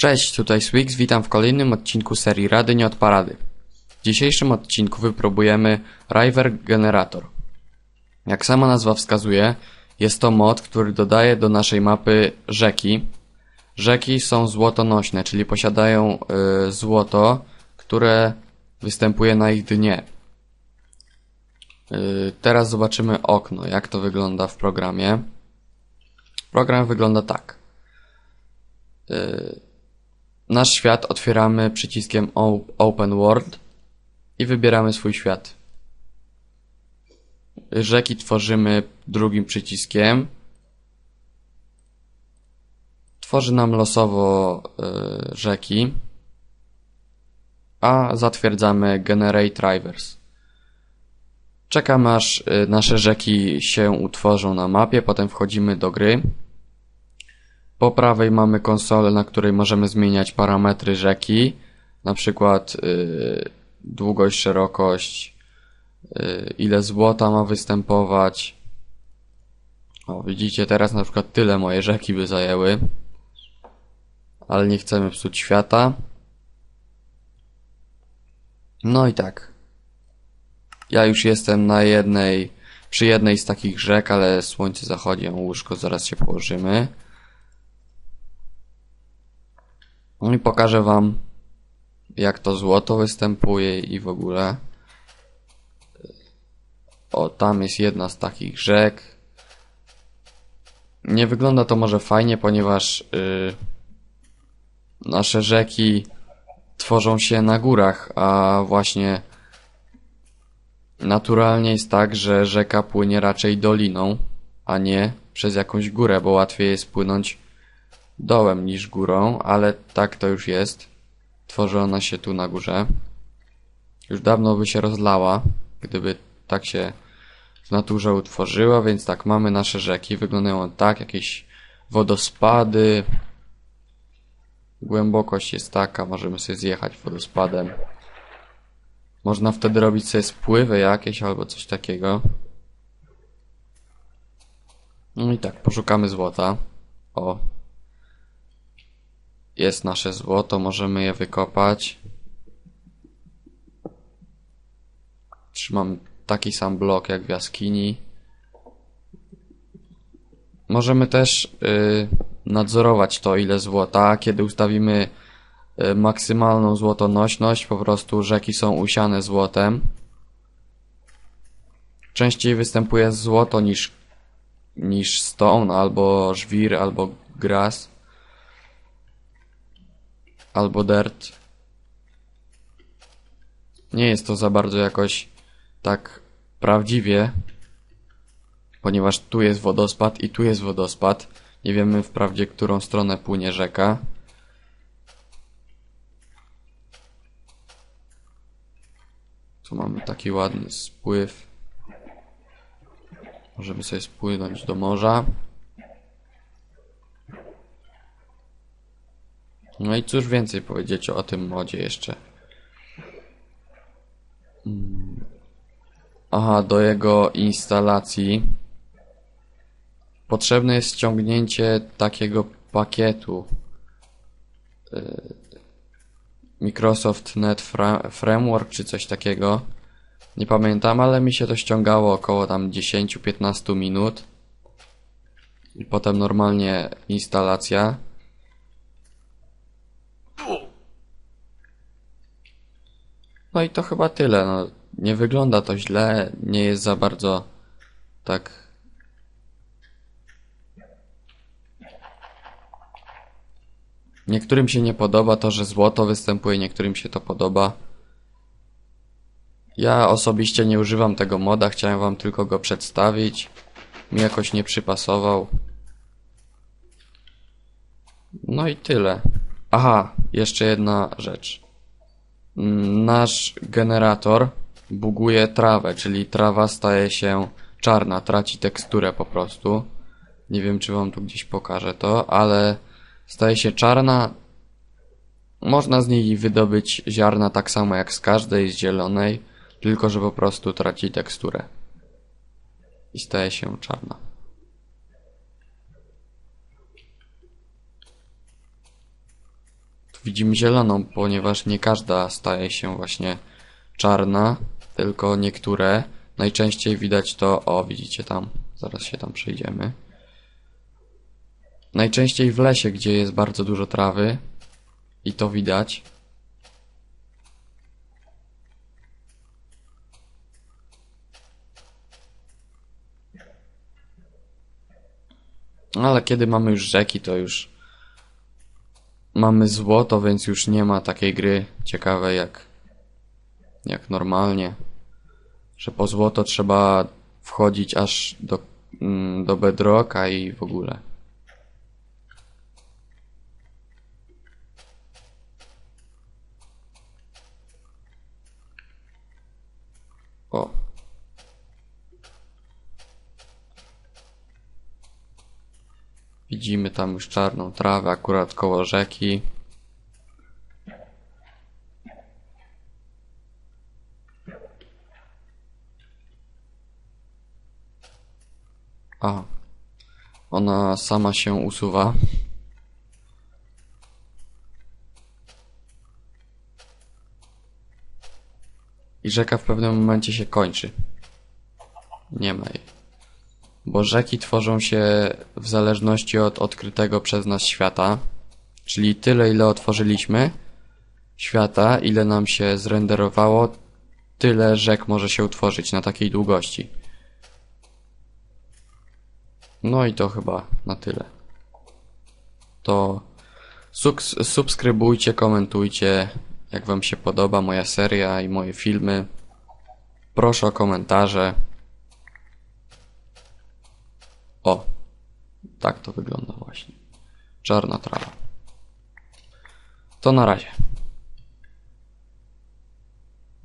Cześć, tutaj Swix, witam w kolejnym odcinku serii Rady nie od parady. W dzisiejszym odcinku wypróbujemy River Generator. Jak sama nazwa wskazuje, jest to mod, który dodaje do naszej mapy rzeki. Rzeki są złotonośne, czyli posiadają y, złoto, które występuje na ich dnie. Y, teraz zobaczymy okno, jak to wygląda w programie. Program wygląda tak. Y, Nasz świat otwieramy przyciskiem Open World i wybieramy swój świat. Rzeki tworzymy drugim przyciskiem. Tworzy nam losowo y, rzeki, a zatwierdzamy Generate Rivers. Czekamy aż y, nasze rzeki się utworzą na mapie, potem wchodzimy do gry. Po prawej mamy konsolę, na której możemy zmieniać parametry rzeki, na przykład y, długość, szerokość, y, ile złota ma występować. O, widzicie, teraz na przykład tyle moje rzeki by zajęły, ale nie chcemy psuć świata. No i tak. Ja już jestem na jednej, przy jednej z takich rzek, ale słońce zachodzi, łóżko zaraz się położymy. No i pokażę wam jak to złoto występuje i w ogóle. O, tam jest jedna z takich rzek. Nie wygląda to może fajnie, ponieważ yy, nasze rzeki tworzą się na górach, a właśnie naturalnie jest tak, że rzeka płynie raczej doliną, a nie przez jakąś górę, bo łatwiej jest płynąć dołem niż górą, ale tak to już jest. Tworzy ona się tu na górze. Już dawno by się rozlała, gdyby tak się w naturze utworzyła, więc tak, mamy nasze rzeki, wyglądają tak, jakieś wodospady. Głębokość jest taka, możemy sobie zjechać wodospadem. Można wtedy robić sobie spływy jakieś albo coś takiego. No i tak, poszukamy złota. O, jest nasze złoto, możemy je wykopać. Trzymam taki sam blok jak w jaskini. Możemy też y, nadzorować to, ile złota. Kiedy ustawimy y, maksymalną złotonośność, po prostu rzeki są usiane złotem. Częściej występuje złoto niż, niż stone, albo żwir, albo gras albo dirt. Nie jest to za bardzo jakoś tak prawdziwie, ponieważ tu jest wodospad i tu jest wodospad. Nie wiemy wprawdzie, którą stronę płynie rzeka. Tu mamy taki ładny spływ. Możemy sobie spłynąć do morza. No i cóż więcej powiedzieć o tym modzie jeszcze. Mm. Aha, do jego instalacji potrzebne jest ściągnięcie takiego pakietu y, Microsoft Net Fra Framework czy coś takiego. Nie pamiętam, ale mi się to ściągało około tam 10-15 minut. I potem normalnie instalacja. No i to chyba tyle. No, nie wygląda to źle, nie jest za bardzo tak. Niektórym się nie podoba to, że złoto występuje, niektórym się to podoba. Ja osobiście nie używam tego moda, chciałem wam tylko go przedstawić. Mi jakoś nie przypasował. No i tyle. Aha, jeszcze jedna rzecz nasz generator buguje trawę, czyli trawa staje się czarna, traci teksturę po prostu. Nie wiem, czy wam tu gdzieś pokażę to, ale staje się czarna. Można z niej wydobyć ziarna tak samo jak z każdej, z zielonej, tylko że po prostu traci teksturę. I staje się czarna. Widzimy zieloną, ponieważ nie każda staje się właśnie czarna, tylko niektóre. Najczęściej widać to, o widzicie tam, zaraz się tam przejdziemy. Najczęściej w lesie, gdzie jest bardzo dużo trawy i to widać. Ale kiedy mamy już rzeki, to już mamy złoto, więc już nie ma takiej gry ciekawej jak, jak normalnie. Że po złoto trzeba wchodzić aż do, mm, do bedrocka i w ogóle. O. Widzimy tam już czarną trawę akurat koło rzeki. A. Ona sama się usuwa. I rzeka w pewnym momencie się kończy. Nie ma jej. Bo rzeki tworzą się w zależności od odkrytego przez nas świata, czyli tyle ile otworzyliśmy świata, ile nam się zrenderowało, tyle rzek może się utworzyć na takiej długości. No i to chyba na tyle. To subskrybujcie, komentujcie, jak wam się podoba moja seria i moje filmy. Proszę o komentarze. O, tak to wygląda właśnie. Czarna trawa. To na razie.